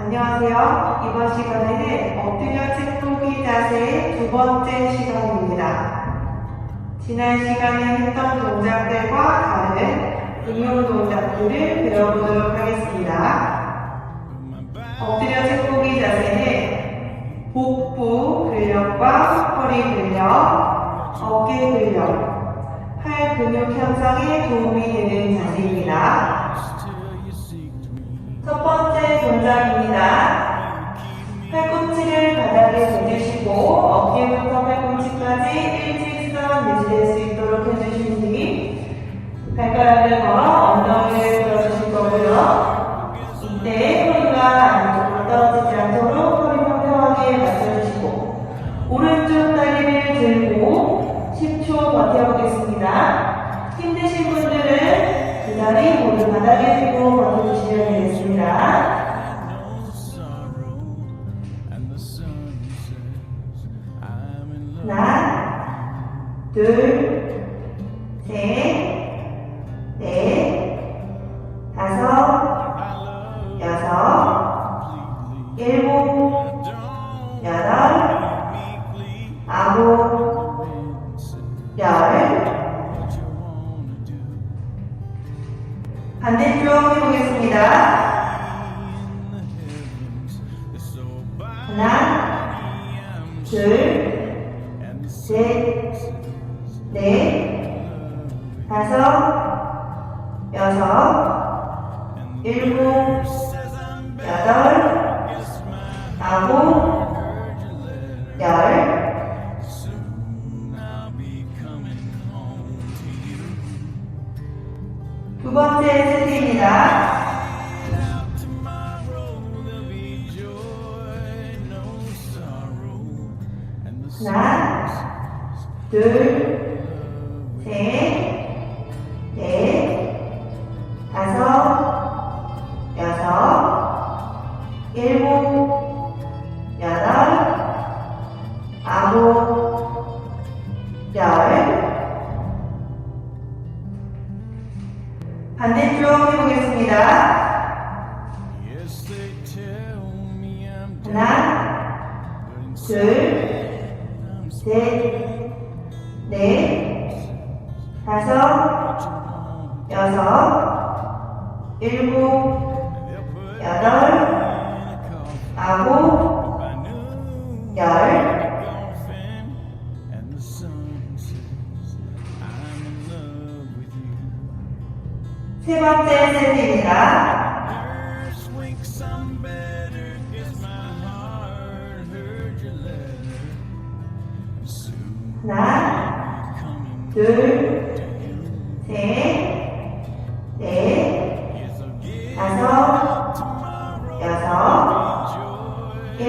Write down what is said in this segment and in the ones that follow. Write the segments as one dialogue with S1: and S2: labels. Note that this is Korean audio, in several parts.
S1: 안녕하세요. 이번 시간에는 엎드려 책 보기 자세의 두 번째 시간입니다. 지난 시간에 했던 동작들과 다른 응용 동작들을 배워보도록 하겠습니다. 엎드려 책 보기 자세는 복부 근력과 허리 근력, 어깨 근력, 팔 근육 형성에 도움이 되는 자세입니다. 동작입니다. 팔꿈치를 바닥에 대주시고 어깨부터 팔꿈치까지 일직선 유지될 수 있도록 해주신 뒤 발가락을 걸어 엉덩이를 들어주실 거고요. 이때 허리가 안쪽으로 떨어지지 않도록 허리 평평하게 맞춰주시고 오른쪽 다리를 들고 10초 버텨보겠습니다. 힘드신 분들은 그 다리 모두 바닥에 두고 버텨주시면 되겠습니다. 둘, 셋, 넷, 다섯, 여섯, 일곱, 여덟, 아홉, 열. 반대쪽 해보겠습니다. 하나, 둘, 셋, 넷, 다섯, 여섯, 일곱, 여덟, 아홉, 열. 두 번째 세트입니다. 하나, 둘, 셋, 넷, 다섯, 여섯, 일곱, 여덟, 아홉, 열. 반대쪽 해보겠습니다. 하나, 둘, 셋, 다섯, 여섯, 일곱, 여덟, 아홉, 열. 세 번째 세트입니다. 하나, 둘,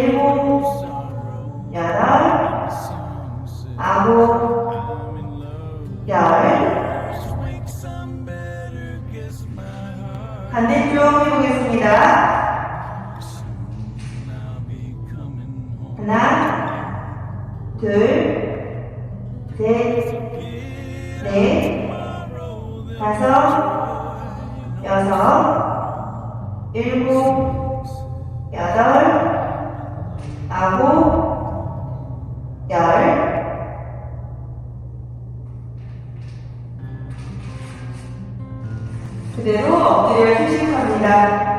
S1: 일곱, 여덟, 아홉, 열. 반대쪽 해보겠습니다. 하나, 둘, 셋, 넷, 다섯, 여섯, 일곱, 여덟, 아홉, 열. 그대로 엎드려 휴식합니다.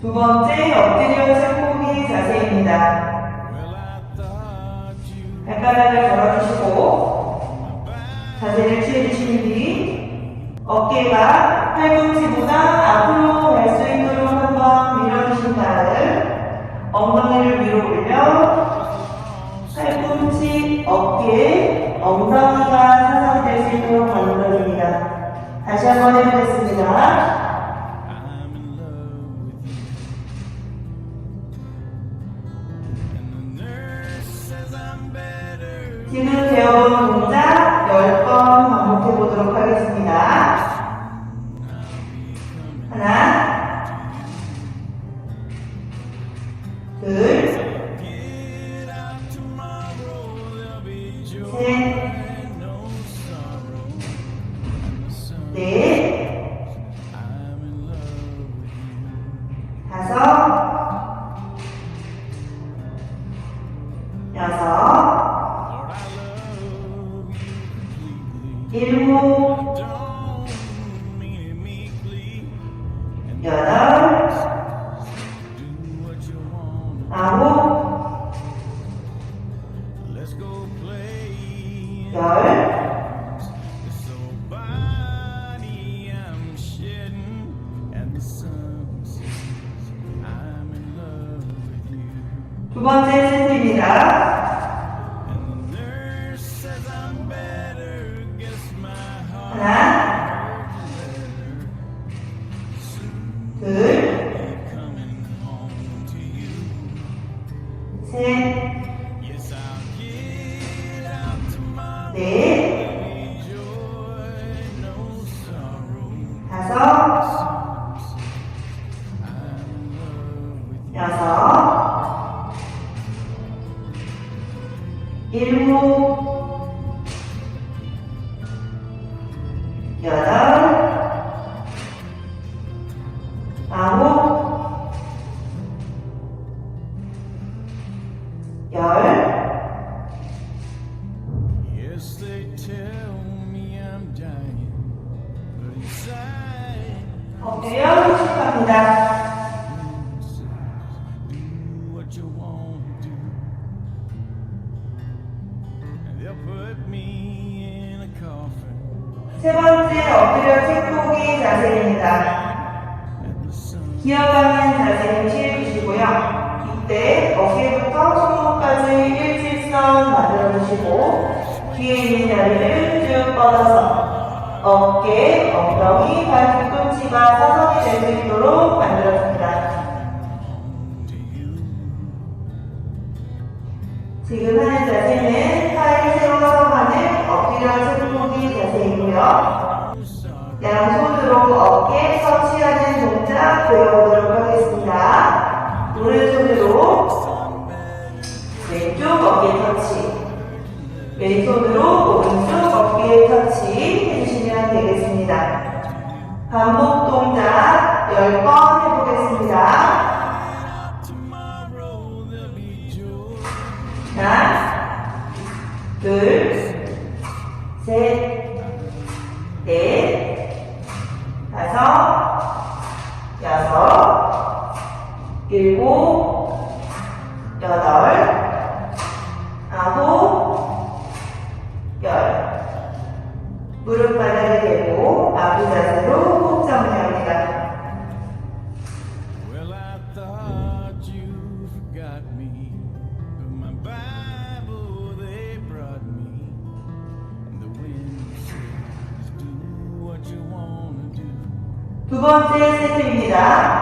S1: 두 번째 엎드려 살포기 자세입니다. 발가락을 걸어주시고 어깨가 팔꿈치보다 앞으로 갈 수 있도록 한번 밀어주신 다음 엉덩이를 위로 올려 팔꿈치, 어깨, 엉덩이가 사상될 수 있도록 만들어줍니다. 다시 한번 해보겠습니다. 둘셋넷
S2: 다섯 일곱 with you.
S1: 두 번째 세트입니다. 다섯. 여섯, 일곱, 세 번째 엎드려 책보기 자세입니다. 기어가는 자세를 취해주시고요. 이때 어깨부터 손목까지 일직선 만들어주시고 뒤에 있는 다리를 쭉 뻗어서 어깨, 엉덩이, 발 뒤꿈치가 사선이 될 수 있도록 만들어줍니다. 지금 하는 자세는 팔이 세워서 하는 엎드려 책보기 자세이고요. 양손으로 어깨 터치하는 동작 배워보도록 하겠습니다. 오른손으로 왼쪽 어깨 터치, 왼손으로 오른쪽 어깨 터치 해주시면 되겠습니다. 반복 동작 10번 일곱, 여덟, 아홉, 열. 무릎 바닥에 대고 아구 자세로 호흡 정리합니다. 두 번째 세트입니다.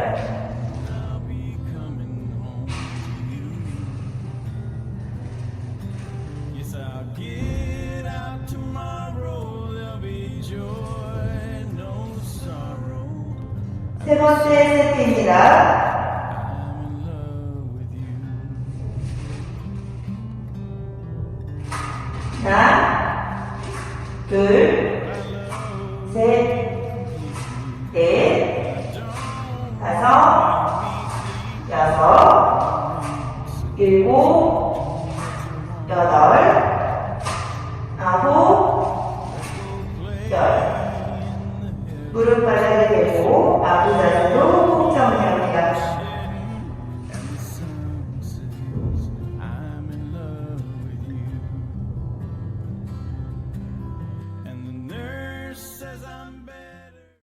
S1: 세 번째 세트입니다. 하나, 둘, 셋, 넷, 다섯, 여섯, 일곱, 여덟, 아홉, 열. 무릎 바